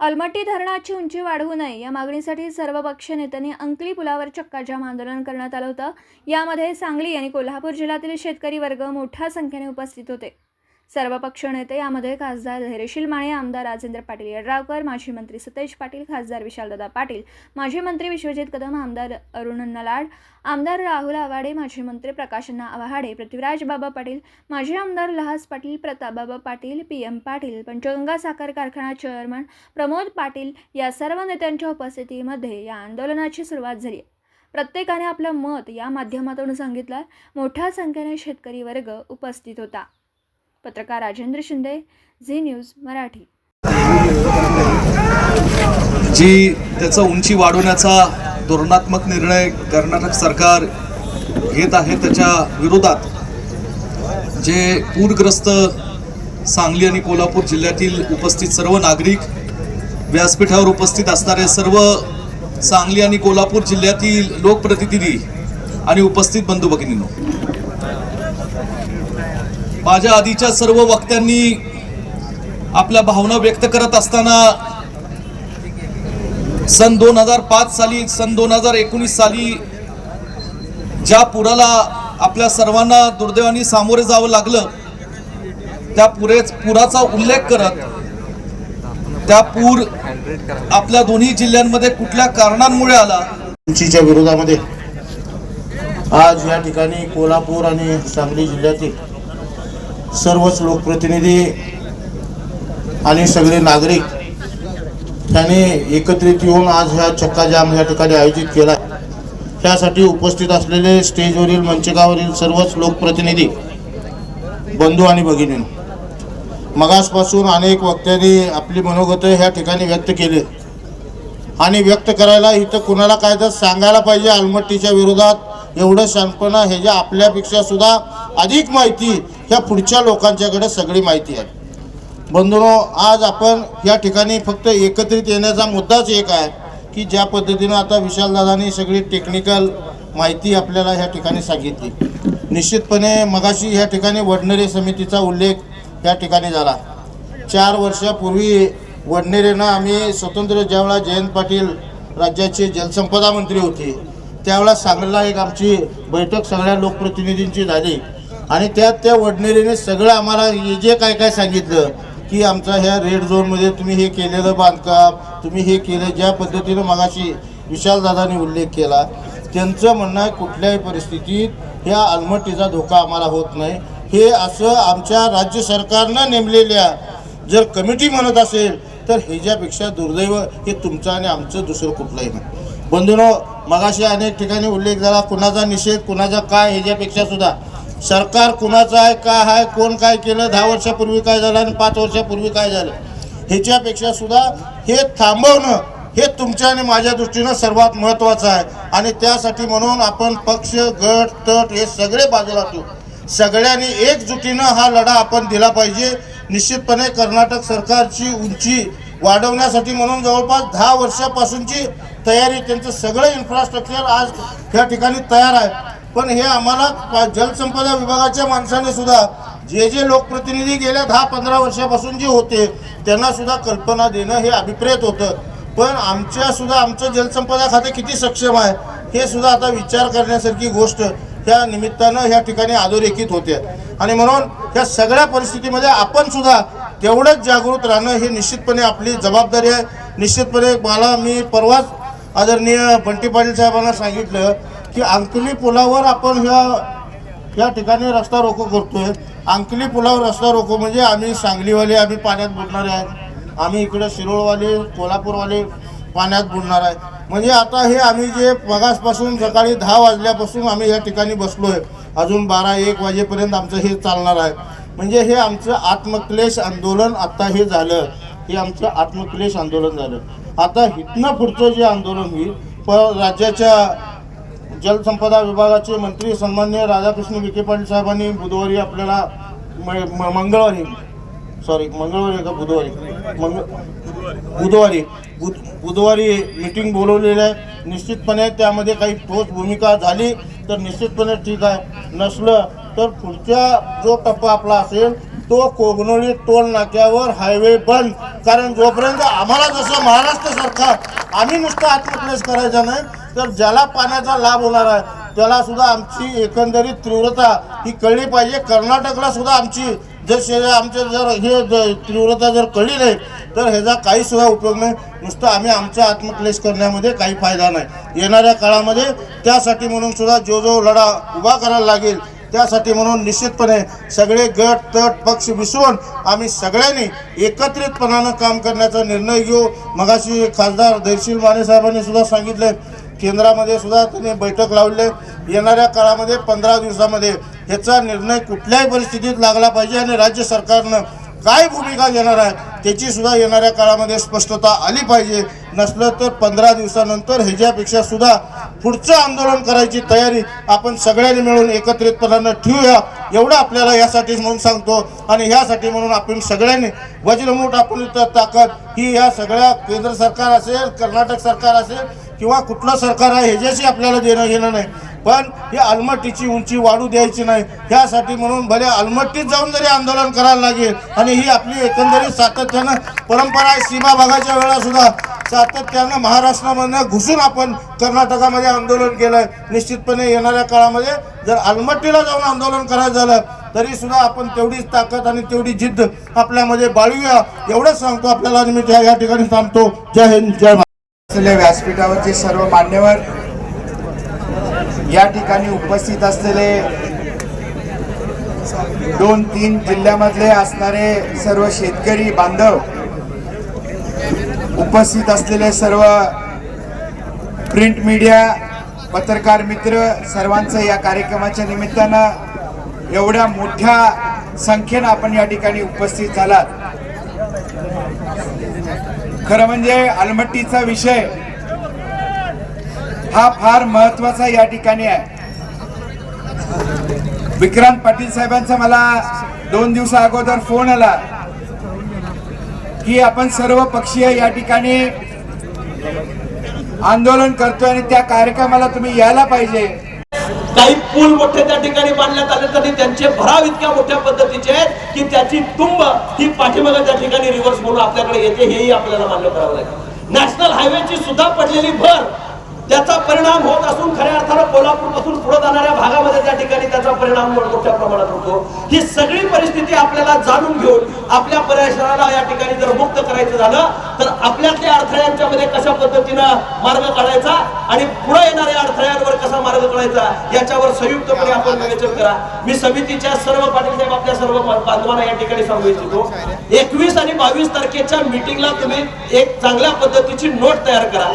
अलमट्टी धरणाची उंची वाढवू नये. या मागणीसाठी सर्वपक्षीय नेत्यांनी अंकली पुलावर चक्काजाम आंदोलन करण्यात आलं होतं. यामध्ये सांगली आणि कोल्हापूर जिल्ह्यातील शेतकरी वर्ग मोठ्या संख्येने उपस्थित होते. सर्वपक्ष नेते यामध्ये खासदार धैर्यशील माने आमदार राजेंद्र पाटील यड्रावकर माजी मंत्री सतेज पाटील खासदार विशालदादा पाटील माजी मंत्री विश्वजित कदम आमदार अरुण नलाड आमदार राहुल आवाडे माजी मंत्री प्रकाशना आव्हाडे पृथ्वीराज बाबा पाटील माजी आमदार लहास पाटील प्रतापबाबा पाटील पी एम पाटील पंचगंगा साखर कारखाना चेअरमन प्रमोद पाटील या सर्व नेत्यांच्या उपस्थितीमध्ये या आंदोलनाची सुरुवात झाली. प्रत्येकाने आपलं मत या माध्यमातून सांगितलं. मोठ्या संख्येने शेतकरी वर्ग उपस्थित होता. पत्रकार राजेंद्र शिंदे झी न्यूज मराठी. जी त्याचं उंची वाढवण्याचा धोरणात्मक निर्णय कर्नाटक सरकार घेत आहे त्याच्या विरोधात जे पूरग्रस्त सांगली आणि कोल्हापूर जिल्ह्यातील उपस्थित सर्व नागरिक व्यासपीठावर उपस्थित असणारे सर्व सांगली आणि कोल्हापूर जिल्ह्यातील लोकप्रतिनिधी आणि उपस्थित बंधू भगिनींनो माझ्या आधीच्या सर्व वक्त्यांनी आपल्या भावना व्यक्त करत असताना सन दोन हजार पाच साली सन दोन हजार एकोणीस साली ज्या पुराला आपल्या सर्वांना दुर्दैवाने सामोरे जावं लागलं त्या पुरेच पुराचा उल्लेख करत त्या पूर आपल्या दोन्ही जिल्ह्यांमध्ये कुठल्या कारणांमुळे आला? विरोधामध्ये आज या ठिकाणी कोल्हापूर आणि सांगली जिल्ह्यातील सर्वच लोकप्रतिनिधी आणि सगळे नागरिक त्यांनी एकत्रित येऊन आज ह्या चक्काजाम या ठिकाणी आयोजित केला. त्यासाठी उपस्थित असलेले स्टेजवरील मंचकावरील सर्वच लोकप्रतिनिधी बंधू आणि भगिनी मगासपासून अनेक वक्त्यांनी आपली मनोगत ह्या ठिकाणी व्यक्त केले. आणि व्यक्त करायला इथं कुणाला काय तर सांगायला पाहिजे आलमट्टीच्या विरोधात एवढं शांतपणा ह्याच्या आपल्यापेक्षा सुद्धा अधिक माहिती ह्या पुढच्या लोकांच्याकडे सगळी माहिती आहे. बंधुनो आज आपण या ठिकाणी फक्त एकत्रित येण्याचा मुद्दाच एक आहे की ज्या पद्धतीनं आता विशालदादांनी सगळी टेक्निकल माहिती आपल्याला ह्या ठिकाणी सांगितली. निश्चितपणे मगाशी ह्या ठिकाणी वडनेरे समितीचा उल्लेख या ठिकाणी झाला. चार वर्षापूर्वी वडनेरेनं आम्ही स्वतंत्र ज्यावेळा जयंत पाटील राज्याचे जलसंपदा मंत्री होते त्यावेळा सांगलीला एक आमची बैठक सगळ्या लोकप्रतिनिधींची झाली. आणि त्यात त्या वडनेरीने सगळं आम्हाला हे जे काय काय सांगितलं की आमचा ह्या रेड झोनमध्ये तुम्ही हे केलेलं बांधकाम तुम्ही हे केलं ज्या पद्धतीनं मगाशी विशालदादांनी उल्लेख केला त्यांचं म्हणणं आहे कुठल्याही परिस्थितीत ह्या अलमट्टीचा धोका आम्हाला होत नाही. हे असं आमच्या राज्य सरकारनं नेमलेल्या जर कमिटी म्हणत असेल तर ह्याच्यापेक्षा दुर्दैव हे तुमचं आणि आमचं दुसरं कुठलंही नाही. बंधूनो मगाशी अनेक ठिकाणी उल्लेख झाला कुणाचा निषेध कुणाचा काय ह्याच्यापेक्षा सुद्धा. सरकार कुणाचं आहे का आहे कोण काय केलं दहा वर्षापूर्वी काय झालं आणि पाच वर्षापूर्वी काय झालं? ह्याच्यापेक्षा सुद्धा हे थांबवणं हे तुमच्या आणि माझ्या दृष्टीनं सर्वात महत्त्वाचं आहे. आणि त्यासाठी म्हणून आपण पक्ष गट तट हे सगळे बाजूला ठेवू. सगळ्यांनी एकजुटीनं हा लढा आपण दिला पाहिजे. निश्चितपणे कर्नाटक सरकारची उंची वाढवण्यासाठी म्हणून जवळपास दहा वर्षापासूनची तयारी त्यांचं सगळं इन्फ्रास्ट्रक्चर आज या ठिकाणी तयार आहे. पण हे आम्हाला जलसंपदा विभागाच्या माणसाने सुद्धा जे जे लोकप्रतिनिधी गेल्या दहा पंधरा वर्षापासून जे होते त्यांना सुद्धा कल्पना देणं हे अभिप्रेत होतं. पण आमच्या सुद्धा आमचं जलसंपदा खाते किती सक्षम आहे हे सुद्धा आता विचार करण्यासारखी गोष्ट ह्या निमित्तानं ह्या ठिकाणी अधोरेखित होते. आणि म्हणून ह्या सगळ्या परिस्थितीमध्ये आपण सुद्धा तेवढंच जागृत राहणं हे निश्चितपणे आपली जबाबदारी आहे. निश्चितपणे मला मी परवाच आदरणीय बंटी पाटील साहेबांना सांगितलं की अंकली पुलावर आपण ह्या या ठिकाणी रस्ता रोको करतोय. अंकली पुलावर रस्ता रोको म्हणजे आम्ही सांगलीवाले आम्ही पाण्यात बुडणारे आहेत आम्ही इकडे शिरोळवाले कोल्हापूरवाले पाण्यात बुडणार आहे. म्हणजे आता हे आम्ही जे मगासपासून सकाळी दहा वाजल्यापासून आम्ही या ठिकाणी बसलोय. अजून बारा एक वाजेपर्यंत आमचं हे चालणार आहे. म्हणजे हे आमचं आत्मक्लेश आंदोलन आता हे झालं. हे आमचं आत्मक्लेश आंदोलन झालं. आता इथनं पुढचं जे आंदोलन होईल प राज्याच्या जलसंपदा विभागाचे मंत्री सन्मान्य राधाकृष्ण विखे पाटील साहेबांनी बुधवारी आपल्याला म- म- मंगळवारी सॉरी मंगळवारी का बुधवारी? मंग बुधवारी बुध बुधवारी मीटिंग बोलवलेली आहे. निश्चितपणे त्यामध्ये काही ठोस भूमिका झाली तर निश्चितपणे ठीक आहे. नसलं तर पुढचा जो टप्पा आपला असेल तो कोगनोळी टोल नाक्यावर हायवे बंद. कारण जोपर्यंत आम्हाला जसं महाराष्ट्र सरकार आम्ही नुसतं आत्मक्लेश करायचा नाही तर ज्याला पाण्याचा लाभ होणार आहे त्याला सुद्धा आमची एकंदरीत तीव्रता ही कळली पाहिजे. कर्नाटकला सुद्धा आमची जर शे- आमचे जर हे तीव्रता जर कळली नाही तर ह्याचा काही सुद्धा उपयोग नाही. नुसतं आम्ही आमचा आत्मक्लेश करण्यामध्ये काही फायदा नाही. येणाऱ्या काळामध्ये त्यासाठी म्हणून सुद्धा जो जो लढा उभा करायला लागेल त्यासाठी म्हणून निश्चितपणे सगळे गट तट पक्ष विसरून आम्ही सगळ्यांनी एकत्रितपणानं काम करण्याचा निर्णय घेऊ. मगाशी खासदार धैर्शील माने साहेबांनी सुद्धा सांगितले केंद्रामध्ये सुद्धा त्यांनी बैठक लावले. येणाऱ्या काळामध्ये पंधरा दिवसामध्ये ह्याचा निर्णय कुठल्याही परिस्थितीत लागला पाहिजे आणि राज्य सरकारनं काय भूमिका घेणार आहे त्याची सुद्धा येणाऱ्या काळामध्ये स्पष्टता आली पाहिजे. नसलं तर पंधरा दिवसानंतर ह्याच्यापेक्षा सुद्धा पुढचं आंदोलन करायची तयारी आपण सगळ्यांनी मिळून एकत्रितपणानं ठेवूया. एवढं आपल्याला यासाठी म्हणून सांगतो आणि ह्यासाठी म्हणून आपण सगळ्यांनी वज्रमूठ आपण ताकद ही या सगळ्या केंद्र सरकार असेल कर्नाटक सरकार असेल किंवा कुठलं सरकार आहे ह्याच्याशी आपल्याला देणं घेणं नाही. पण ही अलमट्टीची उंची वाढू द्यायची नाही. ह्यासाठी म्हणून भले अलमट्टीत जाऊन जरी आंदोलन करायला लागेल आणि ही आपली एकंदरीत सातत्यानं परंपरा आहे सीमा भागाच्या वेळासुद्धा सातत्यानं महाराष्ट्रामधनं घुसून आपण कर्नाटकामध्ये आंदोलन केलंय. निश्चितपणे येणाऱ्या काळामध्ये जर अलमट्टीला जाऊन आंदोलन करायचं झालं तरी सुद्धा आपण तेवढीच ताकद आणि तेवढी जिद्द आपल्यामध्ये बाळूया एवढंच सांगतो आपल्याला आणि मी त्या- या ठिकाणी थांबतो जय हिंद जय असलेल्या व्यासपीठावरचे सर्व मान्यवर या ठिकाणी उपस्थित असलेले दोन तीन जिल्ह्यामधले असणारे सर्व शेतकरी बांधव उपस्थित असलेले सर्व प्रिंट मीडिया पत्रकार मित्र सर्वांचं या कार्यक्रमाच्या निमित्तानं एवढ्या मोठ्या संख्येनं आपण या ठिकाणी उपस्थित झालात. खरं म्हणजे अलमट्टीचा विषय हा फार महत्त्वाचा या ठिकाणी आहे. विक्रांत पाटील साहेबांचा मला दोन दिवसा अगोदर फोन आला की आपण सर्व पक्षीय या ठिकाणी आंदोलन करतोय आणि त्या कार्यक्रमाला तुम्ही यायला पाहिजे. काही पूल मोठे त्या ठिकाणी बांधण्यात आले तरी त्यांचे भराव इतक्या मोठ्या पद्धतीचे आहेत की त्याची तुंब ही पाठीमागा त्या ठिकाणी रिव्हर्स म्हणून आपल्याकडे येते हेही आपल्याला मान्य करावं लागेल. नॅशनल हायवेची सुद्धा पडलेली भर त्याचा परिणाम होत असून खऱ्या अर्थानं कोल्हापूरपासून पुढे जाणाऱ्या भागामध्ये त्या ठिकाणी त्याचा परिणाम मोठ्या प्रमाणात होतो. ही सगळी परिस्थिती आपल्याला जाणून घेऊन आपल्या परिसराला या ठिकाणी जर मुक्त करायचं झालं तर आपल्यातल्या अडथळ्यांच्या मध्ये कशा पद्धतीनं मार्ग काढायचा आणि पुढे येणाऱ्या अडथळ्यांवर कसा मार्ग काढायचा याच्यावर संयुक्तपणे आपण विवेचन करा. मी समितीच्या सर्व पाटील साहेब आपल्या सर्व बांधवांना या ठिकाणी सांगू इच्छितो. एकवीस आणि बावीस तारखेच्या मिटिंगला तुम्ही एक चांगल्या पद्धतीची नोट तयार करा.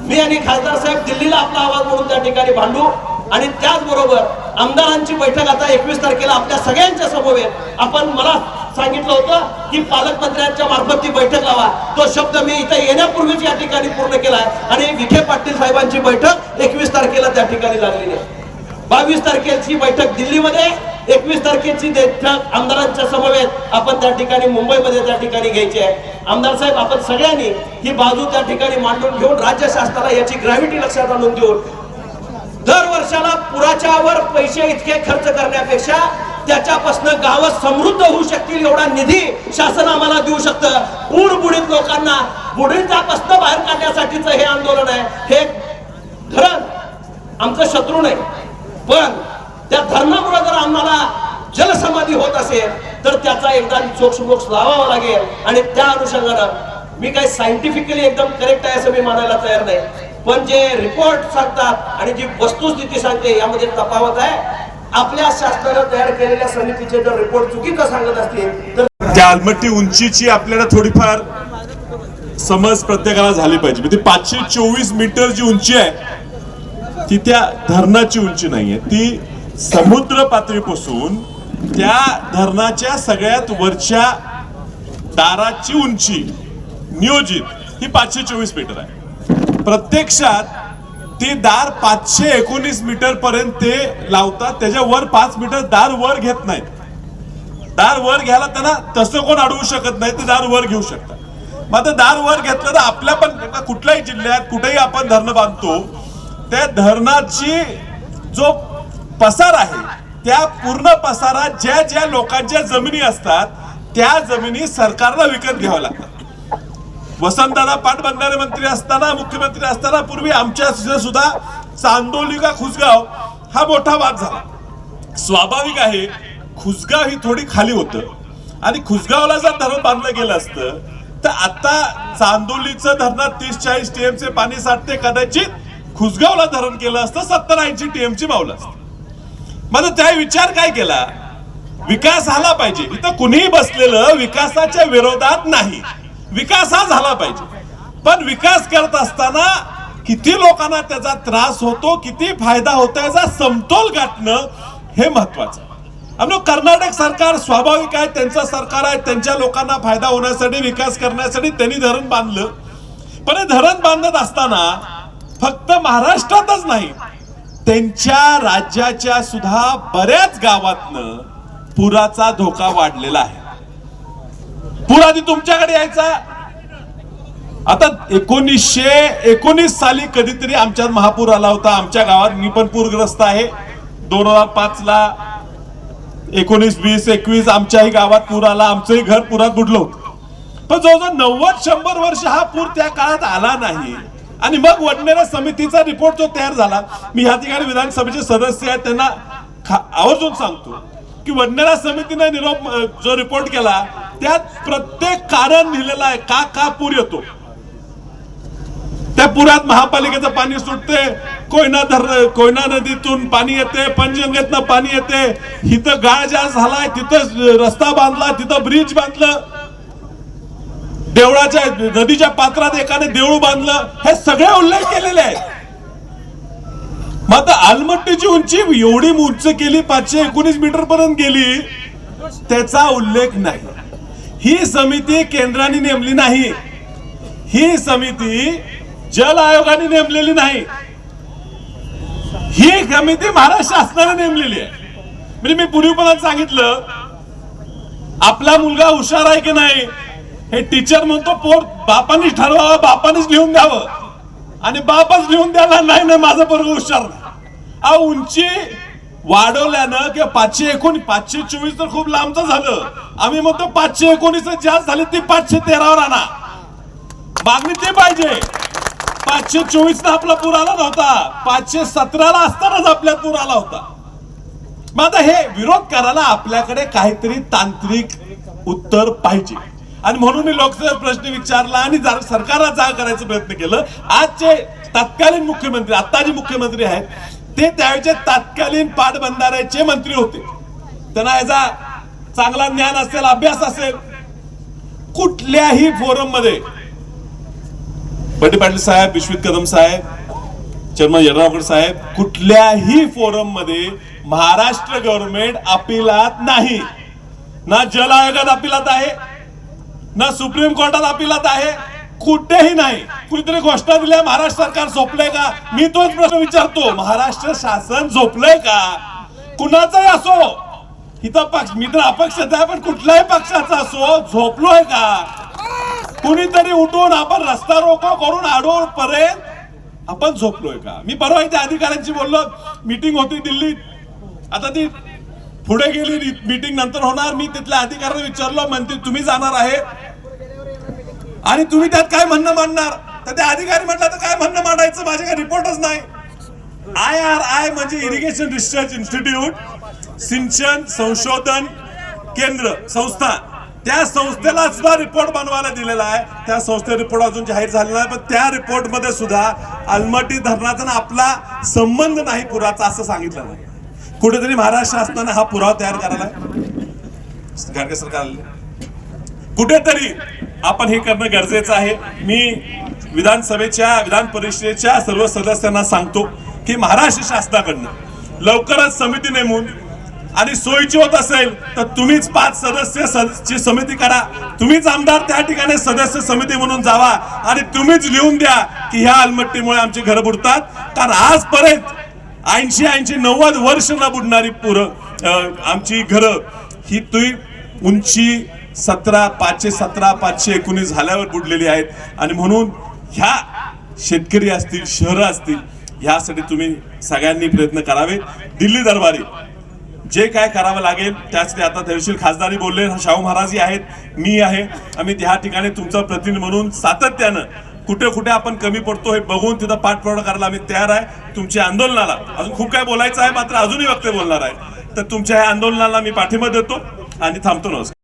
मी आणि खासदार साहेब दिल्लीला आपला आवाज म्हणून त्या ठिकाणी भांडू आणि त्याचबरोबर आमदारांची बैठक आता एकवीस तारखेला आपल्या सगळ्यांच्या समोर आपण मला सांगितलं होतं की पालकमंत्र्यांच्या मार्फत ती बैठक लावा. तो शब्द मी इथे येण्यापूर्वीच या ठिकाणी पूर्ण केला आणि विखे पाटील साहेबांची बैठक एकवीस तारखेला त्या ठिकाणी लागलेली आहे. बावीस तारखेची बैठक दिल्लीमध्ये एकवीस तारखेची बैठक आमदारांच्या समवेत आपण त्या ठिकाणी मुंबईमध्ये त्या ठिकाणी घ्यायची आहे. आमदार साहेब आपण सगळ्यांनी ही बाजू त्या ठिकाणी मांडून घेऊन राज्य शासनाला याची ग्रॅव्हिटी लक्षात आणून देऊन दर वर्षाला पुराच्यावर पैसे इतके खर्च करण्यापेक्षा त्याच्यापासून गाव समृद्ध होऊ शकतील एवढा निधी शासन आम्हाला देऊ शकतं. पूर बुडीत लोकांना बुडीतापासून बाहेर काढण्यासाठीच हे आंदोलन आहे. हे धरण आमचं शत्रू नाही. पण त्या धरणामुळे जर आम्हाला जलसमाधी होत असेल तर त्याचा एकदा चोक्ष लावावा लागेल. आणि त्या अनुषंगानं मी काही सायंटिफिकली एकदम करेक्ट आहे असं मी मानायला तयार नाही. पण जे रिपोर्ट सांगतात आणि जी वस्तुस्थिती सांगते यामध्ये तफावत आहे. आपल्या शासनानं तयार केलेल्या समितीचे जर रिपोर्ट चुकीचं सांगत असतील तर त्या अलमट्टी उंचीची आपल्याला थोडीफार समज प्रत्येकाला झाली पाहिजे. म्हणजे पाचशे चोवीस मीटर जी उंची आहे ती त्या धरणाची उंची नाहीये. ती समुद्र पातळीपासून त्या धरणाच्या सगळ्यात वरच्या दाराची उंची नियोजित ही पाचशे चोवीस मीटर आहे. प्रत्यक्षात ती दार पाचशे एकोणीस मीटर पर्यंत ते लावतात. त्याच्या वर पाच मीटर दार वर घेत नाहीत. दार वर घ्यायला त्यांना तसं कोण अडवू शकत नाही ते दार वर घेऊ शकतात. मग आता दार वर घेतलं तर आपल्या पण कुठल्याही जिल्ह्यात कुठेही आपण धरणं बांधतो त्या धरणाची जो पसार आहे त्या पूर्ण पसारात ज्या ज्या लोकांच्या जमिनी असतात त्या जमिनी सरकारला विकत घ्याव्या लागतात. वसंतदादा पाटबंधारे मंत्री असताना मुख्यमंत्री असताना पूर्वी आमच्या सुद्धा चांदोली का खुसगाव हा मोठा वाद झाला. स्वाभाविक आहे खुसगाव ही थोडी खाली होतं. आणि खुसगावला जर धरण बांधलं गेलं असतं तर आता चांदोलीचं धरणात तीस चाळीस टीएमचे पाणी साठते कदाचित खुसगावला धरण केलं असतं सत्तर ऐंशी टीएमची मावलं असतं माझा त्या विचार काय केला? विकास झाला पाहिजे. इथं कुणीही बसलेलं विकासाच्या विरोधात नाही. विकास हा झाला पाहिजे. पण विकास करत असताना किती लोकांना त्याचा त्रास होतो किती फायदा होतो याचा समतोल गाठणं हे महत्वाचं आहे. कर्नाटक सरकार स्वाभाविक आहे त्यांचं सरकार आहे त्यांच्या लोकांना फायदा होण्यासाठी विकास करण्यासाठी त्यांनी धरण बांधलं. पण हे धरण बांधत असताना फक्त महाराष्ट्रातच नाही त्यांच्या राज्याच्या सुद्धा बऱ्याच गावातनं पुराचा धोका वाढलेला आहे. पूर आधी तुमच्याकडे यायचा? आता एकोणीसशे एकोणीस साली कधीतरी आमच्यात महापूर आला होता. आमच्या गावात मी पण पूरग्रस्त आहे. दोन हजार पाच ला एकोणीस वीस एकवीस आमच्याही गावात पूर आला. आमचंही घर पुरात बुडलो होतं. पण जवळजवळ नव्वद शंभर वर्ष हा पूर त्या काळात आला नाही. आणि मग वडनेरा समितीचा रिपोर्ट जो तयार झाला मी ह्या ठिकाणी विधानसभेचे सदस्य आहेत त्यांना आवर्जून सांगतो की वडनेरा समितीने निरोप जो रिपोर्ट केला त्यात प्रत्येक कारण लिहिलेलं आहे. का का पूर येतो? त्या पुरात महापालिकेचं पाणी सुटते कोयना धर कोयना नदीतून पाणी येते पंचगंगेतनं पाणी येते इथं गाळ ज्या झालाय तिथं रस्ता बांधला तिथं ब्रिज बांधलं. देवळाच्या नदीच्या पात्रात एकाने देऊळ बांधलं. हे सगळे उल्लेख केलेले आहेत. मग आता आलमट्टीची उंची एवढी उंच केली पाचशे एकोणीस मीटर पर्यंत गेली त्याचा उल्लेख नाही. ही समिती केंद्राने नेमली नाही. ही समिती जल आयोगाने नेमलेली नाही. ही समिती महाराष्ट्र शासनाने नेमलेली आहे. म्हणजे मी पूर्वीपणात सांगितलं आपला मुलगा हुशार आहे की नाही हे टीचर म्हणतो पोर बापानीच ठरवावं बापानीच लिहून द्यावं. आणि बापच लिहून द्यायला नाही ना माझं बरोबर हुशार नाही. अहो, उंची वाढवल्यानं किंवा पाचशे एकोणीस पाचशे चोवीस तर खूप लांबचं झालं. आम्ही म्हणतो पाचशे एकोणीस जास्त झाले ते पाचशे तेरावर आणा. मागणी ते पाहिजे. पाचशे चोवीस ला आपला पूर आला नव्हता. पाचशे सतराला असतानाच आपल्या पूर आला होता. मग आता हे विरोध करायला आपल्याकडे काहीतरी तांत्रिक उत्तर पाहिजे. आणि म्हणून मी लोकसभेत प्रश्न विचारला आणि जर सरकारला जाग करायचा प्रयत्न केलं. आजचे तत्कालीन मुख्यमंत्री आता जे मुख्यमंत्री आहेत ते त्यावेळेचे तत्कालीन पाटबंधाऱ्याचे मंत्री होते. त्यांना याचा चांगला ज्ञान असेल अभ्यास असेल कुठल्याही फोरममध्ये बंडी पाटील साहेब विश्वित कदम साहेब चर्मन यड्रावकर साहेब कुठल्याही फोरममध्ये महाराष्ट्र गव्हर्नमेंट अपिलात नाही. ना जल आयोगात अपिलात आहे ना सुप्रीम कोर्टात अपिलात आहे कुठेही नाही. कुणीतरी घोषणा दिल्या महाराष्ट्र सरकार झोपलंय का? मी तोच प्रश्न विचारतो. महाराष्ट्र शासन झोपलंय का? कुणाचाही असो. इथं पक्ष मी तर अपक्षाचा आहे पण कुठल्याही पक्षाचा असो झोपलोय का? कुणीतरी उठून आपण रस्ता रोको करून आडोळ पर्यंत आपण झोपलोय का? मी परवा इथे अधिकाऱ्यांशी बोललो. मीटिंग होती दिल्लीत. आता ती पुढे गेली मीटिंग नंतर होणार. मी तिथल्या अधिकाऱ्यांना विचारलो म्हणते तुम्ही जाणार आहे. आणि तुम्ही त्यात काय म्हणणं मांडणार? तर त्या अधिकारी म्हटलं तर काय म्हणणं मांडायचं? माझ्याकडे रिपोर्टच नाही. आय आर आय म्हणजे इरिगेशन रिसर्च इन्स्टिट्यूट सिंचन संशोधन केंद्र संस्था. त्या संस्थेला सुद्धा रिपोर्ट बनवायला दिलेला आहे. त्या संस्थे रिपोर्ट अजून जाहीर झालेला आहे पण त्या रिपोर्टमध्ये सुद्धा अलमटी धरणाचा ना आपला संबंध नाही पुराचा असं सांगितलं नाही. कुठेतरी महाराष्ट्र शासनाने हा पुरावा तयार करायला सरकारने कुठेतरी आपण हे करणं गरजेचं आहे. मी विधानसभेच्या विधान परिषदेच्या सर्व सदस्यांना सांगतो की महाराष्ट्र शासनाकडनं लवकरच समिती नेमून आणि सोयीची होत असेल तर तुम्हीच पाच सदस्य ची समिती करा. तुम्हीच आमदार त्या ठिकाणी सदस्य समिती म्हणून जावा आणि तुम्हीच लिहून द्या की ह्या अलमट्टीमुळे आमची घरं बुडतात. कारण आजपर्यंत ऐंशी ऐंशी नव्वद वर्ष न बुडणारी पुरं आमची घरं ही तुई उंची सतरा पाचशे सतरा पाचशे एकोणीस झाल्यावर बुडलेली आहेत. आणि म्हणून ह्या शेतकरी असतील शहरं असतील ह्यासाठी तुम्ही सगळ्यांनी प्रयत्न करावे. दिल्ली दरबारी जे काय करावं लागेल त्यासाठी आता तहसील खासदारी बोलले शाहू महाराजही आहेत मी आहे. आम्ही त्या ठिकाणी तुमचा प्रतिनिधी म्हणून सातत्यानं कुठे कुठे आपण कमी पडतो हे बघून तिथं पाठपुरावा करायला आम्ही तयार आहे. तुमच्या आंदोलनाला अजून खूप काय बोलायचं आहे मात्र अजूनही वक्ते बोलणार आहे. तर तुमच्या ह्या आंदोलनाला मी पाठिंबा देतो आणि थांबतो नमस्कार.